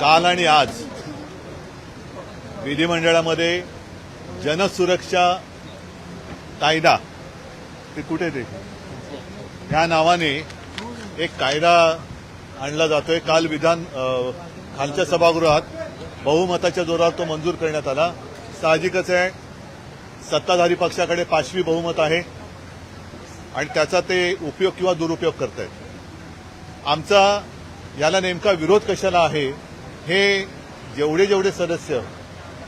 काल आणि आज विधिमंडळामध्ये जनसुरक्षा कायदा ते कुठे ते? ह्या नावाने एक कायदा आणला जातोय. काल विधान खालच्या सभागृहात बहुमताच्या जोरावर तो मंजूर करण्यात आला. साहजिकच आहे सत्ताधारी पक्षाकडे पाचवी बहुमत आहे आणि त्याचा ते उपयोग किंवा दुरुपयोग करत आहेत आमचा याला नेमका विरोध कशाला आहे? हे जेवढे जेवढे सदस्य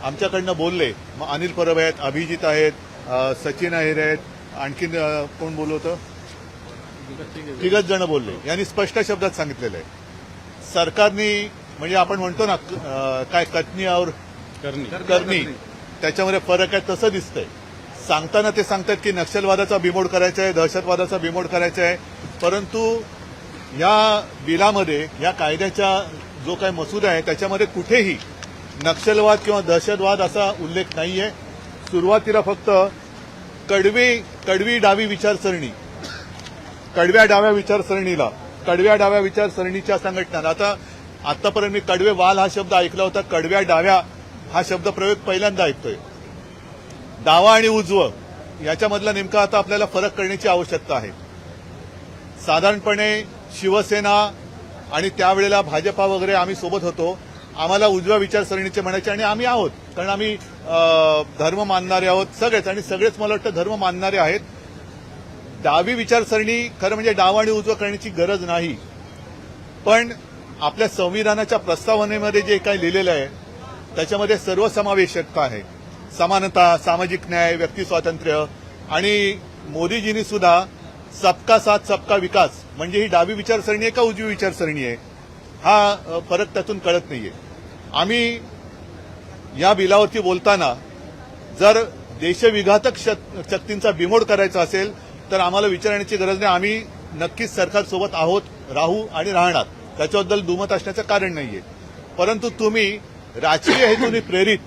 आमच्याकडनं बोलले मग अनिल परब आहेत अभिजित आहेत सचिन अहिर आहेत आणखीन कोण बोलवतं? तिघच जण बोलले. यांनी स्पष्ट शब्दात सांगितलेलं आहे. सरकारने म्हणजे आपण म्हणतो ना काय कथनी और करणी. त्याच्यामध्ये फरक आहे तसं दिसतंय. सांगताना ते सांगतात की नक्षलवादाचा बिमोड करायचा आहे दहशतवादाचा बिमोड करायचा आहे. परंतु या बिलामध्ये या कायद्याच्या जो काही मसुदा आहे त्याच्यामध्ये कुठेही नक्षलवाद किंवा दहशतवाद असा उल्लेख नाही आहे सुरुवातीला फक्त कडवी कडवी डावी विचारसरणी कडव्या डाव्या विचारसरणीला कडव्या डाव्या विचारसरणीच्या संघटना आता आतापर्यंत मी कडवे वाल हा शब्द ऐकला होता कडव्या डाव्या हा शब्द प्रयोग पहिल्यांदा ऐकतोय. डावा आणि उजवं याच्यामधला नेमका आता आपल्याला फरक करण्याची आवश्यकता आहे. साधारणपणे शिवसेना आणि त्यावेळेला भाजपा वगैरे आम्ही सोबत होतो. आम्हाला उजव्या विचारसरणीचे म्हणायचे आणि आम्ही आहोत. कारण आम्ही धर्म मानणारे आहोत सगळेच आणि सगळेच मला वाटतं धर्म मानणारे आहेत. डावी विचारसरणी खरं म्हणजे डाव आणि उजवं करण्याची गरज नाही. पण आपल्या संविधानाच्या प्रस्तावनेमध्ये जे काही लिहिलेलं आहे त्याच्यामध्ये सर्वसमावेशकता आहे. समानता सामाजिक न्याय व्यक्ती स्वातंत्र्य आणि मोदीजींनी सुद्धा सबका साथ सबका विकास. म्हणजे ही डावी विचारसरणी आहे का उजवी विचारसरणी आहे? हा फरक त्यातून कळत नाहीये. आम्ही या बिलावरती बोलताना जर देशविघातक शक्तींचा बिमोड करायचा असेल तर आम्हाला विचारण्याची गरज नाही. आम्ही नक्कीच सरकारसोबत आहोत राहू आणि राहणार. त्याच्याबद्दल दुमत असण्याचं कारण नाहीये. परंतु तुम्ही राजकीय हेतूने प्रेरित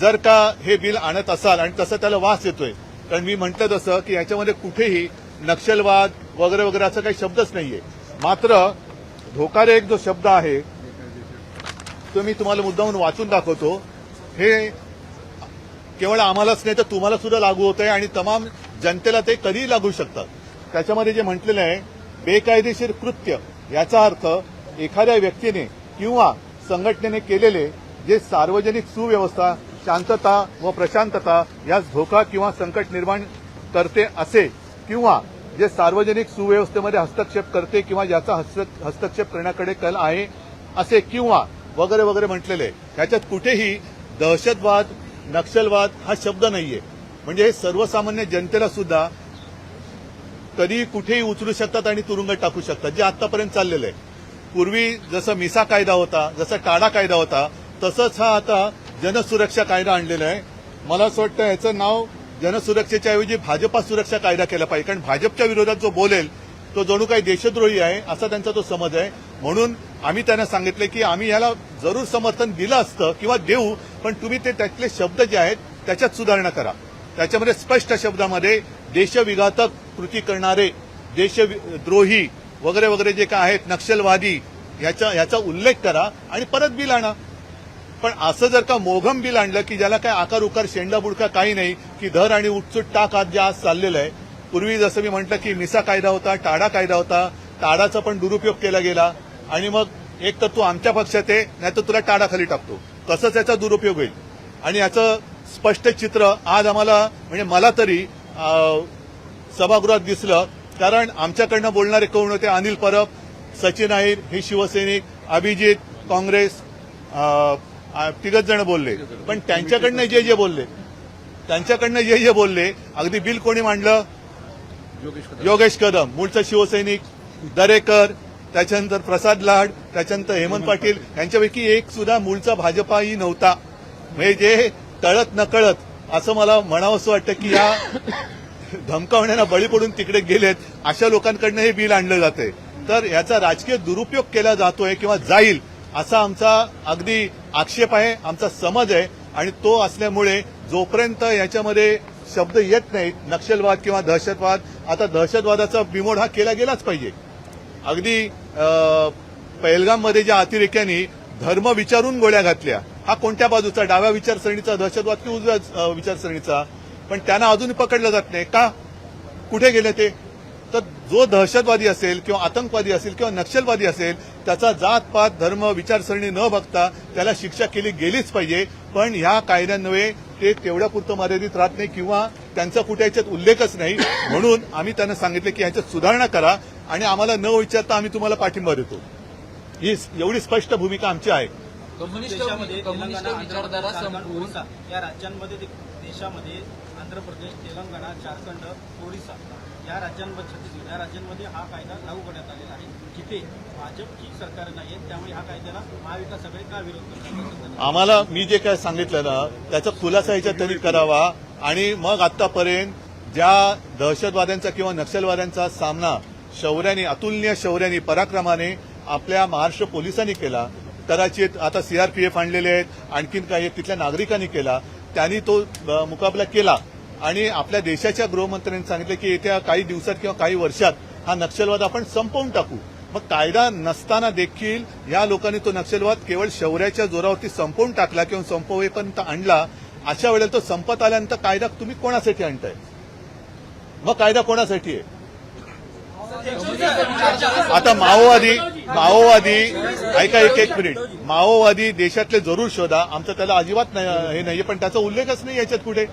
जर का हे बिल आणत असाल आणि तसं त्याला वास येतोय कारण मी म्हटलं तसं की याच्यामध्ये कुठेही नक्षलवाद वगैरे वगैरे असं काही शब्दच नाहीये. मात्र धोकादायक जो शब्द आहे तो मी तुम्हाला मुद्दाहून वाचून दाखवतो. हे केवळ आम्हालाच नाही तर तुम्हाला सुद्धा लागू होत आहे आणि तमाम जनतेला ते कधीही लागू शकतात. त्याच्यामध्ये जे म्हटलेलं आहे बेकायदेशीर कृत्य याचा अर्थ एखाद्या व्यक्तीने किंवा संघटनेने केलेले जे सार्वजनिक सुव्यवस्था शांतता व प्रशांतता यास धोका किंवा संकट निर्माण करते असे किंवा जे सार्वजनिक सुव्यवस्थेमध्ये हस्तक्षेप करते किंवा ज्याचा हस्त- हस्तक्षेप करण्याकडे कल आहे असे किंवा वगैरे वगैरे म्हटलेले त्याच्यात कुठेही दहशतवाद नक्षलवाद हा शब्द नाहीये. म्हणजे हे सर्वसामान्य जनतेला सुद्धा कधी कुठेही उचलू शकतात आणि तुरुंगात टाकू शकतात जे आतापर्यंत चाललेलं आहे. पूर्वी जसं मिसा कायदा होता जसा टाडा कायदा होता तसंच हा आता जनसुरक्षा कायदा आणलेला आहे. मला असं वाटतं याचं नाव जनसुरक्षेच्या ऐवजी भाजपा सुरक्षा कायदा केला पाहिजे. कारण भाजपच्या विरोधात जो बोलेल तो जणू काही देशद्रोही आहे असा त्यांचा तो समज आहे. म्हणून आम्ही त्यांना सांगितलं की आम्ही याला जरूर समर्थन दिलं असतं किंवा देऊ पण तुम्ही ते त्यातले शब्द जे आहेत त्याच्यात सुधारणा करा. त्याच्यामध्ये स्पष्ट शब्दामध्ये देशविघातक कृती करणारे देशद्रोही वगैरे वगैरे जे काय आहेत नक्षलवादी याचा याचा उल्लेख करा आणि परत बिल आणा. पण असं जर का मोघम बिल आणलं की ज्याला काय आकार उकार शेंडा बुडका काही नाही की धर आणि उच्चूट टाक आज जे आज चाललेलं आहे. पूर्वी जसं मी म्हटलं की मिसा कायदा होता टाडा कायदा होता टाडाचा पण दुरुपयोग केला गेला. आणि मग एक तर तू आमच्या पक्षात आहे नाही तर तुला टाडाखाली टाकतो. तसंच याचा दुरुपयोग होईल. आणि याचं स्पष्ट चित्र आज आम्हाला म्हणजे मला तरी सभागृहात दिसलं. कारण आमच्याकडनं बोलणारे कोण होते? अनिल परब सचिन अहिर हे शिवसैनिक अभिजित काँग्रेस तिघच जण बोलले. पण त्यांच्याकडनं जे जे बोलले त्यांच्याकडनं जे जे बोलले. अगदी बिल कोणी मांडलं? योगेश कदम. मूळचा शिवसैनिक दरेकर त्याच्यानंतर प्रसाद लाड त्याच्यानंतर हेमंत पाटील यांच्यापैकी एक सुद्धा मूळचा भाजपाही नव्हता. म्हणजे जे कळत नकळत असं मला म्हणावंसं वाटतं की या धमकावण्याला बळी पडून तिकडे गेलेत अशा लोकांकडनं हे बिल आणलं जाते तर याचा राजकीय दुरुपयोग केला जातोय किंवा जाईल असा आमचा अगदी आक्षेप आहे आमचा समज आहे. आणि तो असल्यामुळे जोपर्यंत याच्यामध्ये शब्द येत नाहीत नक्षलवाद किंवा दहशतवाद आता दहशतवादाचा बिमोड हा केला गेलाच पाहिजे. अगदी पैलगाममध्ये ज्या अतिरेक्यांनी धर्म विचारून गोळ्या घातल्या हा कोणत्या बाजूचा? डाव्या विचारसरणीचा दहशतवाद की उजव्या विचारसरणीचा? पण त्यांना अजूनही पकडलं जात नाही. का? कुठे गेले ते? जो दहशतवादी असेल किंवा आतंकवादी असेल किंवा नक्षलवादी असेल त्याचा जात पात धर्म विचारसरणी न बघता त्याला शिक्षा केली गेलीच पाहिजे. पण ह्या कायद्यांन्वये ते तेवढ्या पुरतं मर्यादित राहत नाही किंवा त्यांचा कुठे याच्यात उल्लेखच नाही. म्हणून आम्ही त्यांना सांगितलं की ह्याच्यात सुधारणा करा आणि आम्हाला न विचारता आम्ही तुम्हाला पाठिंबा देतो. ही एवढी स्पष्ट भूमिका आमची आहे. या राज्यांमध्ये देशामध्ये आंध्र प्रदेश तेलंगणा झारखंड ओरिसा. या राज्यांमध्ये छत्तीसगड या राज्यांमध्ये हा कायदा लागू करण्यात आलेला आहे. जिथे भाजपची सरकार नाही त्यामुळे हा कायद्याला महाविकास आघाडी का विरोध करतात आम्हाला मी जे काय सांगितलं ना त्याचा खुलासा याच्या तरी करावा आणि मग आतापर्यंत ज्या दहशतवाद्यांचा किंवा नक्षलवाद्यांचा सामना शौर्याने अतुलनीय शौर्याने पराक्रमाने आपल्या महाराष्ट्र पोलिसांनी केला कदाचित आता सीआरपीएफ आणलेले आहेत आणखीन काही तिथल्या नागरिकांनी केला त्यांनी तो मुकाबला केला. आणि आपल्या देशाच्या गृहमंत्र्यांनी सांगितलं की येत्या काही दिवसात किंवा काही वर्षात हा नक्षलवाद आपण संपवून टाकू. मग कायदा नसताना देखील या लोकांनी तो नक्षलवाद केवळ शौर्याच्या जोरावरती संपवून टाकला किंवा संपवेपर्यंत आणला अशा वेळेला तो संपत आल्यानंतर कायदा तुम्ही कोणासाठी आणताय? मग कायदा कोणासाठी आहे? आता माओवादी माओवादी ऐका एक एक मिनिट. माओवादी देशातले जरूर शोधा. आमचं त्याला अजिबात हे नाहीये पण त्याचा उल्लेखच नाही याच्यात कुठे.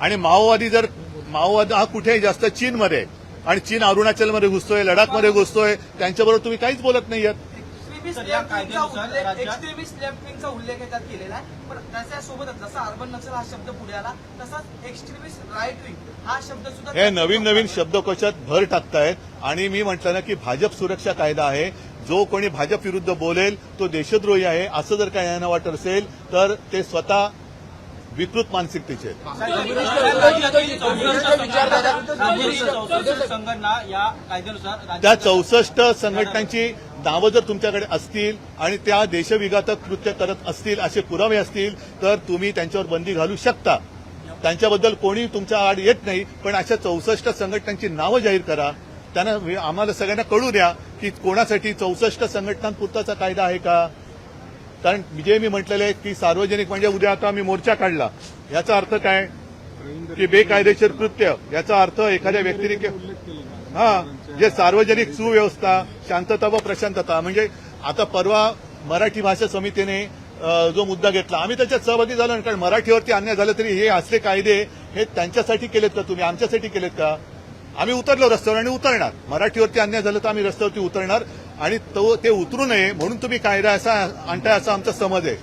आणि माओवादी जर माओवादी हा कुठेही जास्त चीनमध्ये आहे. आणि चीन अरुणाचलमध्ये घुसतोय लडाखमध्ये घुसतोय त्यांच्याबरोबर तुम्ही काहीच बोलत नाही आहात तर या कायद्यानुसार राज्यात- एक्स्ट्रीमिस्ट लेफ्ट विंगचा उल्लेख याच्यात केलेला आहे. पण त्याच्यासोबतच जसा अर्बन नक्षल हा शब्द पुढे आला तसाच एक्स्ट्रीमिस्ट राईट विंग हा शब्द सुद्धा हे नवीन नवीन शब्दकोशात भर टाकतायत? आणि मी म्हटलं ना की भाजप सुरक्षा कायदा आहे. जो कोणी भाजप विरुद्ध बोलेल तो देशद्रोही आहे. असं जर काय यांना वाटत असेल तर ते स्वतः विकृत मानसिकतेचे आहेत. त्या चौसष्ट संघटनांची नावं जर तुमच्याकडे असतील आणि त्या देशविघातक कृत्य करत असतील असे पुरावे असतील तर तुम्ही त्यांच्यावर बंदी घालू शकता त्यांच्याबद्दल कोणी तुमच्या आड येत नाही पण अशा चौसष्ट संघटनांची नावं जाहीर करा त्यांना आम्हाला सगळ्यांना कळू द्या की कोणासाठी चौसष्ट संघटनांपुरताचा कायदा आहे का कारण जे मी म्हटलेलं आहे की सार्वजनिक म्हणजे उद्या आता मी मोर्चा काढला. याचा अर्थ काय? की बेकायदेशीर कृत्य. याचा अर्थ एखाद्या व्यक्तीने के- हा जे सार्वजनिक सुव्यवस्था शांतता व प्रशांतता. म्हणजे आता परवा मराठी भाषा समितीने जो मुद्दा घेतला. आम्ही त्याच्यात सहभागी झालो नाही. कारण मराठीवरती अन्याय झाला तरी हे असले कायदे हे त्यांच्यासाठी केलेत का तुम्ही? आमच्यासाठी केलेत का? आम्ही उतरलो रस्त्यावर आणि उतरणार. मराठीवरती अन्याय झालं तर आम्ही रस्त्यावरती उतरणार. आणि तो ते उतरू नये म्हणून तुम्ही कायदा असा आणताय असा आमचा समज आहे.